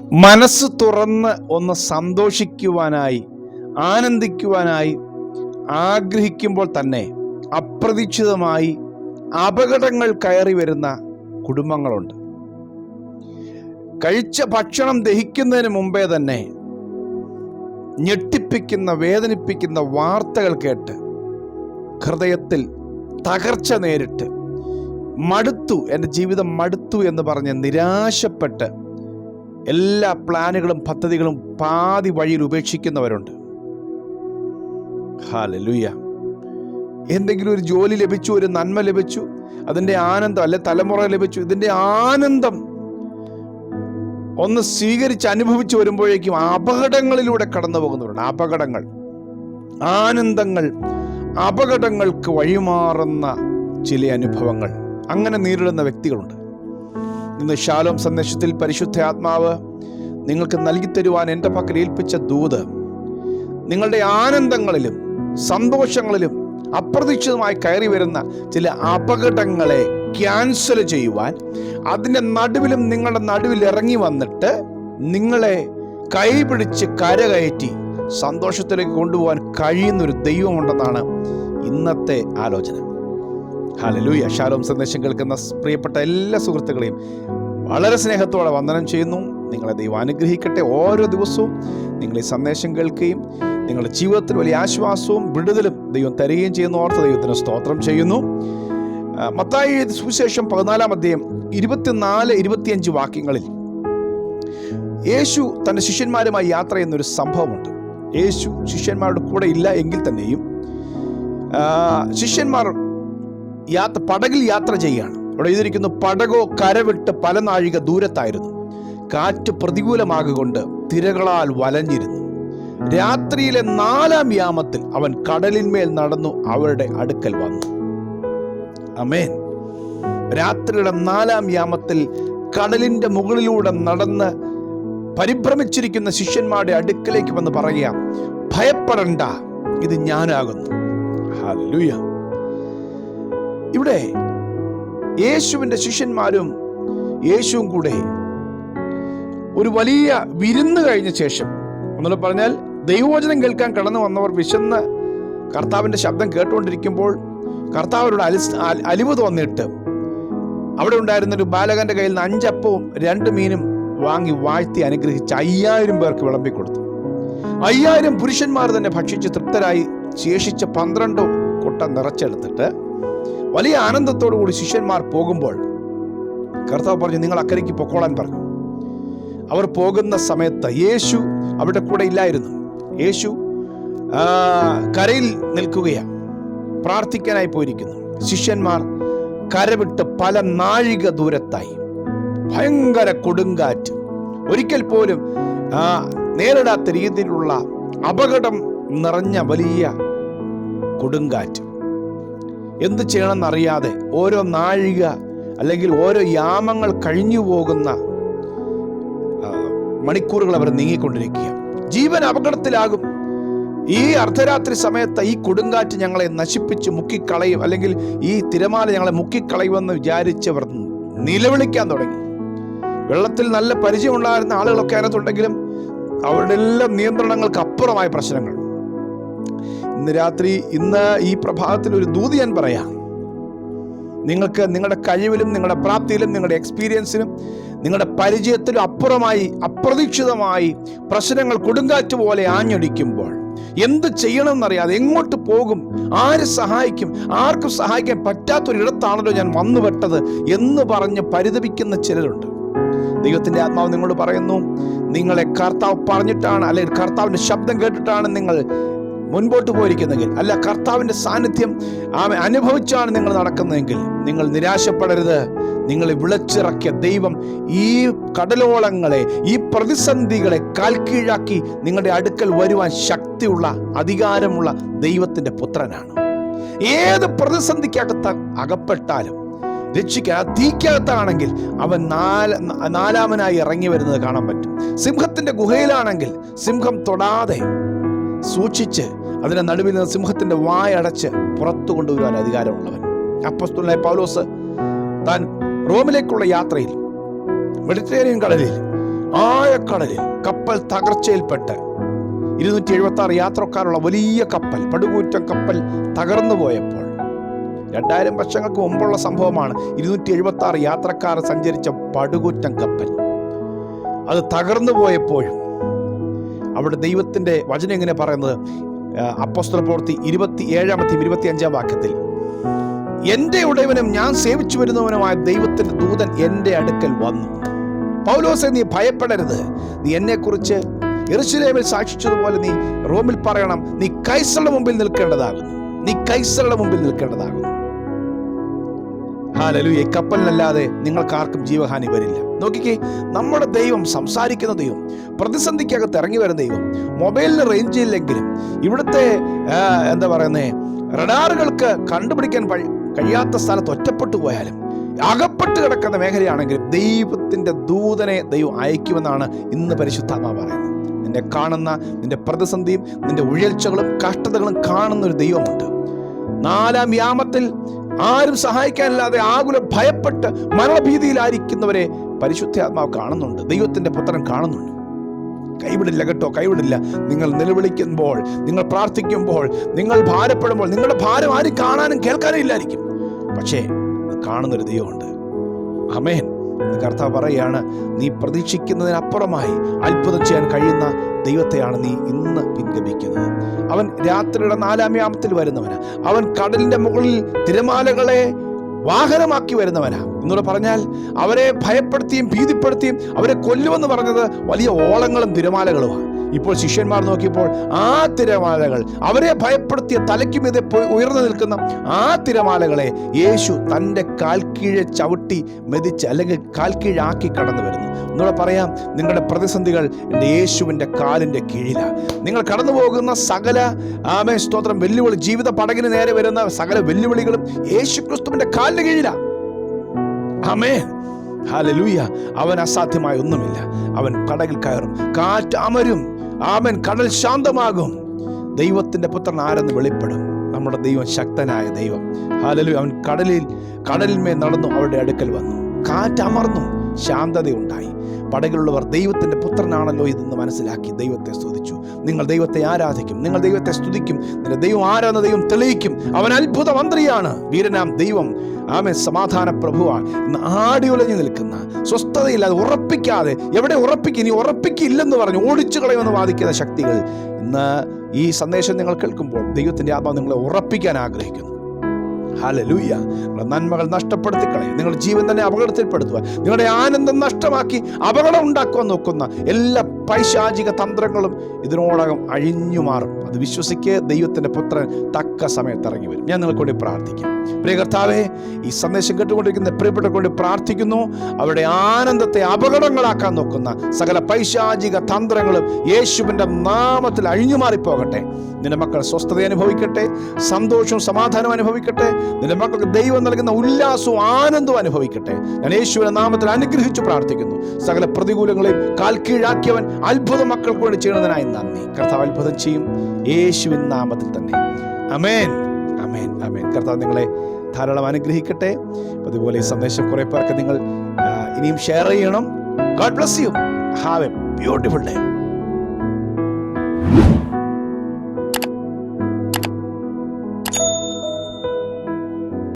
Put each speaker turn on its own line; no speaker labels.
മനസ്സ് തുറന്ന് ഒന്ന് സന്തോഷിക്കുവാനായി ആനന്ദിക്കുവാനായി ആഗ്രഹിക്കുമ്പോൾ തന്നെ അപ്രതീക്ഷിതമായി അപകടങ്ങൾ കയറി വരുന്ന കുടുംബങ്ങളുണ്ട്. കഴിച്ച ഭക്ഷണം ദഹിക്കുന്നതിന് മുമ്പേ തന്നെ ഞെട്ടിപ്പിക്കുന്ന വേദനിപ്പിക്കുന്ന വാർത്തകൾ കേട്ട് ഹൃദയത്തിൽ തകർച്ച നേരിട്ട് മടുത്തു എന്റെ ജീവിതം മടുത്തു എന്ന് പറഞ്ഞ് നിരാശപ്പെട്ട് എല്ലാ പ്ലാനുകളും പദ്ധതികളും പാതി വഴിയിൽ ഉപേക്ഷിക്കുന്നവരുണ്ട്. ഹാലലുയ്യ എന്തെങ്കിലും ഒരു ജോലി ലഭിച്ചു ഒരു നന്മ ലഭിച്ചു അതിന്റെ ആനന്ദം അല്ലെ തലമുറ ലഭിച്ചു ഇതിന്റെ ആനന്ദം ഒന്ന് സ്വീകരിച്ച് അനുഭവിച്ചു വരുമ്പോഴേക്കും അപകടങ്ങളിലൂടെ കടന്നു പോകുന്നവരുണ്ട്. അപകടങ്ങൾ. ആനന്ദങ്ങൾ. അപകടങ്ങൾക്ക് വഴിമാറുന്ന ചില അനുഭവങ്ങൾ. അങ്ങനെ നേരിടുന്ന വ്യക്തികളുണ്ട്. ഇന്ന് ശാലോം സന്ദേശത്തിൽ പരിശുദ്ധ ആത്മാവ് നിങ്ങൾക്ക് നൽകി തരുവാൻ എന്റെ പക്കൽ ഏൽപ്പിച്ച ദൂത്. നിങ്ങളുടെ ആനന്ദങ്ങളിലും സന്തോഷങ്ങളിലും അപ്രതീക്ഷിതമായി കയറി വരുന്ന ചില അപകടങ്ങളെ ക്യാൻസൽ ചെയ്യുവാൻ അതിന്റെ നടുവിലും നിങ്ങളുടെ നടുവിൽ ഇറങ്ങി വന്നിട്ട് നിങ്ങളെ കൈപിടിച്ച് കരകയറ്റി സന്തോഷത്തിലേക്ക് കൊണ്ടുപോകാൻ കഴിയുന്നൊരു ദൈവമുണ്ടെന്നാണ് ഇന്നത്തെ ആലോചന. ഹാലലൂയ ഷാലോം സന്ദേശം കേൾക്കുന്ന പ്രിയപ്പെട്ട എല്ലാ സുഹൃത്തുക്കളെയും വളരെ സ്നേഹത്തോടെ വന്ദനം ചെയ്യുന്നു. നിങ്ങളെ ദൈവം അനുഗ്രഹിക്കട്ടെ ഓരോ ദിവസവും. നിങ്ങൾ ഈ സന്ദേശം കേൾക്കുകയും നിങ്ങളുടെ ജീവിതത്തിൽ വലിയ ആശ്വാസവും വിടുതലും ദൈവം തരികയും ചെയ്യുന്ന ഓർത്ത് ദൈവത്തിന് സ്തോത്രം ചെയ്യുന്നു. മത്തായി സുവിശേഷം പതിനാലാം അധ്യായം ഇരുപത്തിനാല് ഇരുപത്തിയഞ്ച് വാക്യങ്ങളിൽ യേശു തന്റെ ശിഷ്യന്മാരുമായി യാത്ര ചെയ്യുന്നൊരു സംഭവമുണ്ട്. യേശു ശിഷ്യന്മാരുടെ കൂടെ ഇല്ല എങ്കിൽ തന്നെയും ശിഷ്യന്മാർ യാത്ര പടകിൽ യാത്ര ചെയ്യുകയാണ്. അവിടെ എഴുതിയിരിക്കുന്നു പടകോ കരവിട്ട് പല നാഴിക ദൂരത്തായിരുന്നു. കാറ്റ് പ്രതികൂലമാകൊണ്ട് തിരകളാൽ വലഞ്ഞിരുന്നു. രാത്രിയിലെ നാലാം യാമത്തിൽ അവൻ കടലിന്മേൽ നടന്നു അവരുടെ അടുക്കൽ വന്നു. അമേൻ രാത്രിയുടെ നാലാം യാമത്തിൽ കടലിന്റെ മുകളിലൂടെ നടന്ന് പരിഭ്രമിച്ചിരിക്കുന്ന ശിഷ്യന്മാരുടെ അടുക്കലേക്ക് വന്ന് പറയുക ഭയപ്പെടണ്ട ഇത് ഞാനാകുന്നു. ഹല്ലേലൂയ. ഇവിടെ യേശുവിന്റെ ശിഷ്യന്മാരും യേശുവും കൂടെ ഒരു വലിയ വിരുന്ന് കഴിഞ്ഞ ശേഷം ഒന്നുകൂടെ പറഞ്ഞാൽ ദൈവവചനം കേൾക്കാൻ കടന്നു വന്നവർ വിശന്ന് കർത്താവിന്റെ ശബ്ദം കേട്ടുകൊണ്ടിരിക്കുമ്പോൾ കർത്താവരോട് അലി അലിവ് തോന്നിയിട്ട് അവിടെ ഉണ്ടായിരുന്ന ഒരു ബാലകന്റെ കയ്യിൽ നിന്ന് അഞ്ചപ്പവും രണ്ട് മീനും വാങ്ങി വാഴ്ത്തി അനുഗ്രഹിച്ച് അയ്യായിരം പേർക്ക് വിളമ്പി കൊടുത്തു അയ്യായിരം പുരുഷന്മാർ തന്നെ ഭക്ഷിച്ച് തൃപ്തരായി ശേഷിച്ച പന്ത്രണ്ട് കുട്ട നിറച്ചെടുത്തിട്ട് വലിയ ആനന്ദത്തോടു കൂടി ശിഷ്യന്മാർ പോകുമ്പോൾ കർത്താവ് പറഞ്ഞു നിങ്ങൾ അക്കരയ്ക്ക് പൊക്കോളാൻ പറഞ്ഞു. അവർ പോകുന്ന സമയത്ത് യേശു അവരുടെ കൂടെ ഇല്ലായിരുന്നു. യേശു കരയിൽ നിൽക്കുകയാണ്. പ്രാർത്ഥിക്കാനായി പോയിരിക്കുന്നു. ശിഷ്യന്മാർ കരവിട്ട് പല നാഴിക ദൂരത്തായി. ഭയങ്കര കൊടുങ്കാറ്റ്. ഒരിക്കൽ പോലും നേരിടാത്ത രീതിയിലുള്ള അപകടം നിറഞ്ഞ വലിയ കൊടുങ്കാറ്റ്. എന്ത് ചെയ്യണമെന്നറിയാതെ ഓരോ നാഴിക അല്ലെങ്കിൽ ഓരോ യാമങ്ങൾ കഴിഞ്ഞു പോകുന്ന മണിക്കൂറുകൾ അവർ നീങ്ങിക്കൊണ്ടിരിക്കുക ജീവൻ അപകടത്തിലാകും. ഈ അർദ്ധരാത്രി സമയത്ത് ഈ കൊടുങ്കാറ്റ് ഞങ്ങളെ നശിപ്പിച്ച് മുക്കിക്കളയും അല്ലെങ്കിൽ ഈ തിരമാല ഞങ്ങളെ മുക്കിക്കളയുമെന്ന് വിചാരിച്ചവർ നിലവിളിക്കാൻ തുടങ്ങി. വെള്ളത്തിൽ നല്ല പരിചയമുണ്ടായിരുന്ന ആളുകളൊക്കെ അതിനകത്തുണ്ടെങ്കിലും അവരുടെ എല്ലാം നിയന്ത്രണങ്ങൾക്ക് അപ്പുറമായ പ്രശ്നങ്ങൾ. ഇന്ന് രാത്രി ഇന്ന് ഈ പ്രഭാതത്തിൽ ഒരു ദൂതി ഞാൻ പറയാം. നിങ്ങൾക്ക് നിങ്ങളുടെ കഴിവിലും നിങ്ങളുടെ പ്രാപ്തിയിലും നിങ്ങളുടെ എക്സ്പീരിയൻസിലും നിങ്ങളുടെ പരിചയത്തിലും അപ്പുറമായി അപ്രതീക്ഷിതമായി പ്രശ്നങ്ങൾ കൊടുങ്കാറ്റ് പോലെ ആഞ്ഞടിക്കുമ്പോൾ എന്ത് ചെയ്യണമെന്നറിയാതെ എങ്ങോട്ട് പോകും ആര് സഹായിക്കും ആർക്കും സഹായിക്കാൻ പറ്റാത്തൊരിടത്താണല്ലോ ഞാൻ വന്നുപെട്ടത് എന്ന് പറഞ്ഞ് പരിതപിക്കുന്ന ചിലരുണ്ട്. ദൈവത്തിന്റെ ആത്മാവ് നിങ്ങളോട് പറയുന്നു നിങ്ങളെ കർത്താവ് പറഞ്ഞിട്ടാണ് അല്ലെങ്കിൽ കർത്താവിന്റെ ശബ്ദം കേട്ടിട്ടാണ് നിങ്ങൾ മുൻപോട്ട് പോയിരിക്കുന്നെങ്കിൽ അല്ല കർത്താവിന്റെ സാന്നിധ്യം ആമെ അനുഭവിച്ചാണ് നിങ്ങൾ നടക്കുന്നതെങ്കിൽ നിങ്ങൾ നിരാശപ്പെടരുത്. നിങ്ങളെ വിളച്ചിറക്കിയ ദൈവം ഈ കടലോളങ്ങളെ ഈ പ്രതിസന്ധികളെ കാൽ കാൽക്കീഴാക്കി നിങ്ങളുടെ അടുക്കൽ വരുവാൻ ശക്തിയുള്ള അധികാരമുള്ള ദൈവത്തിന്റെ പുത്രനാണ്. ഏത് പ്രതിസന്ധിക്കകത്ത് അകപ്പെട്ടാലും രക്ഷിക്കാൻ തീക്കകത്താണെങ്കിൽ അവൻ നാല നാലാമനായി ഇറങ്ങി വരുന്നത് കാണാൻ പറ്റും. സിംഹത്തിന്റെ ഗുഹയിലാണെങ്കിൽ സിംഹം തൊടാതെ സൂക്ഷിച്ച് അതിന്റെ നടുവിൽ നിന്ന് സിംഹത്തിന്റെ വായടച്ച് പുറത്തു കൊണ്ടുവരുവാൻ അധികാരമുള്ളവൻ. അപ്പസ്തുലായ പൗലോസ് താൻ റോമിലേക്കുള്ള യാത്രയിൽ മെഡിറ്ററേനിയൻ കടലിൽ ആഴക്കടലിൽ കപ്പൽ തകർച്ചയിൽപ്പെട്ട് ഇരുന്നൂറ്റി എഴുപത്തി ആറ് യാത്രക്കാരുള്ള വലിയ കപ്പൽ പടുകൂറ്റം കപ്പൽ തകർന്നു പോയപ്പോൾ രണ്ടായിരം വർഷങ്ങൾക്ക് മുമ്പുള്ള സംഭവമാണ് ഇരുന്നൂറ്റി എഴുപത്തി ആറ് യാത്രക്കാർ സഞ്ചരിച്ച പടുകൂറ്റം കപ്പൽ. അത് തകർന്നു പോയപ്പോഴും അവിടെ ദൈവത്തിന്റെ വചനം എങ്ങനെ പറയുന്നത്? അപ്പോസ്തല പ്രവൃത്തി ഇരുപത്തി ഏഴാമത്തെയും ഇരുപത്തി അഞ്ചാം വാക്യത്തിൽ. എന്റെ ഉടയവനും ഞാൻ സേവിച്ചു വരുന്നവനുമായ ദൈവത്തിന്റെ ദൂതൻ എന്റെ അടുക്കൽ വന്നു. പൗലോസെ നീ ഭയപ്പെടരുത്. നീ എന്നെക്കുറിച്ച് എറുശലേമിൽ സാക്ഷിച്ചതുപോലെ നീ റോമിൽ പറയണം. നീ കൈസറുടെ മുമ്പിൽ നിൽക്കേണ്ടതാകുന്നു. നീ കൈസറുടെ മുമ്പിൽ നിൽക്കേണ്ടതാകുന്നു. ഹാലലുയെ കപ്പലിനല്ലാതെ നിങ്ങൾക്ക് ആർക്കും ജീവഹാനി വരില്ല. നോക്കിക്കേ നമ്മുടെ ദൈവം സംസാരിക്കുന്ന ദൈവം പ്രതിസന്ധിക്കകത്ത് ഇറങ്ങി വരുന്ന ദൈവം മൊബൈലിന് റേഞ്ച് ഇല്ലെങ്കിലും ഇവിടുത്തെ എന്താ പറയുന്നേ റഡാറുകൾക്ക് കണ്ടുപിടിക്കാൻ കഴിയാത്ത സ്ഥലത്ത് ഒറ്റപ്പെട്ടു പോയാലും അകപ്പെട്ട് കിടക്കുന്ന മേഖലയാണെങ്കിലും ദൈവത്തിന്റെ ദൂതനെ ദൈവം അയക്കുമെന്നാണ് ഇന്ന് പരിശുദ്ധാത്മ പറയുന്നത്. നിന്നെ കാണുന്ന നിന്റെ പ്രതിസന്ധിയും നിന്റെ ഉഴൽച്ചകളും കഷ്ടതകളും കാണുന്ന ഒരു ദൈവമുണ്ട്. നാലാം യാമത്തിൽ ആരും സഹായിക്കാനില്ലാതെ ആകുല ഭയപ്പെട്ട് മരണഭീതിയിലായിരിക്കുന്നവരെ പരിശുദ്ധാത്മാവ് കാണുന്നുണ്ട്. ദൈവത്തിന്റെ പുത്രൻ കാണുന്നുണ്ട്. കൈവിടില്ല കേട്ടോ കൈവിടില്ല. നിങ്ങൾ നിലവിളിക്കുമ്പോൾ നിങ്ങൾ പ്രാർത്ഥിക്കുമ്പോൾ നിങ്ങൾ ഭാരപ്പെടുമ്പോൾ നിങ്ങളുടെ ഭാരം ആരും കാണാനും കേൾക്കാനും ഇല്ലായിരിക്കും. പക്ഷേ കാണുന്നൊരു ദൈവമുണ്ട്. അമേൻ കർത്താവ് പറയുകയാണ് നീ പ്രതീക്ഷിക്കുന്നതിനപ്പുറമായി അത്ഭുതം ചെയ്യാൻ കഴിയുന്ന ദൈവത്തെയാണ് നീ ഇന്ന് പിൻഗമിക്കുന്നത്. അവൻ രാത്രിയുടെ നാലാം യാമത്തിൽ വരുന്നവന്. അവൻ കടലിന്റെ മുകളിൽ തിരമാലകളെ വാഹനമാക്കി വരുന്നവനാ. എന്നൂടെ പറഞ്ഞാൽ അവരെ ഭയപ്പെടുത്തിയും ഭീതിപ്പെടുത്തിയും അവരെ കൊല്ലുമെന്ന് പറഞ്ഞത് വലിയ ഓളങ്ങളും തിരമാലകളുമാണ്. ഇപ്പോൾ ശിഷ്യന്മാർ നോക്കിയപ്പോൾ ആ തിരമാലകൾ അവരെ ഭയപ്പെടുത്തിയ പോയി ഉയർന്നു നിൽക്കുന്ന ആ തിരമാലകളെ യേശു തന്റെ കാൽക്കീഴെ ചവിട്ടി മെതിച്ച് അല്ലെങ്കിൽ കാൽക്കീഴാക്കി കടന്നു വരുന്നു. എന്നൂടെ പറയാം നിങ്ങളുടെ പ്രതിസന്ധികൾ എന്റെ യേശുവിന്റെ കാലിന്റെ കീഴിലാണ് നിങ്ങൾ കടന്നു പോകുന്ന സകല ആമേ സ്തോത്രം വെല്ലുവിളി ജീവിത പടകിന് നേരെ വരുന്ന സകല വെല്ലുവിളികളും യേശു ക്രിസ്തുവിന്റെ കാലിന് കീഴിലാണ് ആമേ ഹാലലൂയ അവൻ അസാധ്യമായ ഒന്നുമില്ല. അവൻ കടകിൽ കയറും. കാറ്റ് അമരും. ആമൻ. കടൽ ശാന്തമാകും. ദൈവത്തിന്റെ പുത്രൻ ആരെന്ന് വെളിപ്പെടും. നമ്മുടെ ദൈവം ശക്തനായ ദൈവം. ഹാലലു അവൻ കടലിൽ കടലിന്മേൽ നടന്നു അവരുടെ അടുക്കൽ വന്നു. കാറ്റ് അമർന്നു. ശാന്തതയുണ്ടായി. പടകിലുള്ളവർ ദൈവത്തിന്റെ പുത്രനാണല്ലോ ഇതെന്ന് മനസ്സിലാക്കി ദൈവത്തെ സ്തുതിച്ചു. നിങ്ങൾ ദൈവത്തെ ആരാധിക്കും നിങ്ങൾ ദൈവത്തെ സ്തുതിക്കും നിന്റെ ദൈവം ആരാന്ന ദൈവം തെളിയിക്കും. അവൻ അത്ഭുത മന്ത്രിയാണ് വീരനാം ദൈവം. ആമെ സമാധാന പ്രഭുവാണ് ഇന്ന് ആടിയുലഞ്ഞു നിൽക്കുന്ന സ്വസ്ഥതയില്ലാതെ ഉറപ്പിക്കാതെ എവിടെ ഉറപ്പിക്കും ഇനി ഉറപ്പിക്കില്ലെന്ന് പറഞ്ഞു ഓടിച്ചു കളയുമെന്ന് വാദിക്കുന്ന ശക്തികൾ ഇന്ന് ഈ സന്ദേശം നിങ്ങൾ കേൾക്കുമ്പോൾ ദൈവത്തിന്റെ ആത്മാവ് നിങ്ങളെ ഉറപ്പിക്കാൻ ആഗ്രഹിക്കുന്നു. ഹാലലൂയ നിങ്ങളുടെ നന്മകൾ നഷ്ടപ്പെടുത്തി കളയും നിങ്ങളുടെ ജീവൻ തന്നെ അപകടത്തിൽപ്പെടുത്തുക നിങ്ങളുടെ ആനന്ദം നഷ്ടമാക്കി അപകടം ഉണ്ടാക്കുവാൻ നോക്കുന്ന എല്ലാ പൈശാചിക തന്ത്രങ്ങളും ഇതിനോടകം അഴിഞ്ഞു മാറും അത് വിശ്വസിക്ക് ദൈവത്തിന്റെ പുത്രൻ തക്ക സമയത്ത് ഇറങ്ങി വരും. ഞാൻ നിങ്ങൾക്ക് വേണ്ടി പ്രാർത്ഥിക്കാം. പ്രിയ കർത്താവേ ഈ സന്ദേശം കേട്ടുകൊണ്ടിരിക്കുന്ന പ്രിയപ്പെട്ടവർക്ക് വേണ്ടി പ്രാർത്ഥിക്കുന്നു. അവരുടെ ആനന്ദത്തെ അപകടങ്ങളാക്കാൻ നോക്കുന്ന സകല പൈശാചിക തന്ത്രങ്ങളും യേശുവിന്റെ നാമത്തിൽ അഴിഞ്ഞു മാറിപ്പോകട്ടെ നിന്റെ മക്കൾ സ്വസ്ഥത അനുഭവിക്കട്ടെ സന്തോഷവും സമാധാനവും അനുഭവിക്കട്ടെ. നിന്റെ മക്കൾക്ക് ദൈവം നൽകുന്ന ഉല്ലാസവും ആനന്ദവും അനുഭവിക്കട്ടെ. ഞാൻ യേശുവിന്റെ നാമത്തിൽ അനുഗ്രഹിച്ചു പ്രാർത്ഥിക്കുന്നു. സകല പ്രതികൂലങ്ങളെയും കാൽ കീഴാക്കിയവൻ അത്ഭുത മക്കൾക്ക് വേണ്ടി ചെയ്യുന്നതിനായി നന്ദി. കർത്താവ് അത്ഭുതം ചെയ്യും. യേശുവിൻ നാമത്തിൽ തന്നെ. അമേൻ അമേൻ അമേൻ കർത്താവ് നിങ്ങളെ ധാരാളം അനുഗ്രഹിക്കട്ടെ. അതുപോലെ ഈ സന്ദേശം കുറെ പേർക്ക് നിങ്ങൾ ഇനിയും ഷെയർ ചെയ്യണം. God bless you have a beautiful day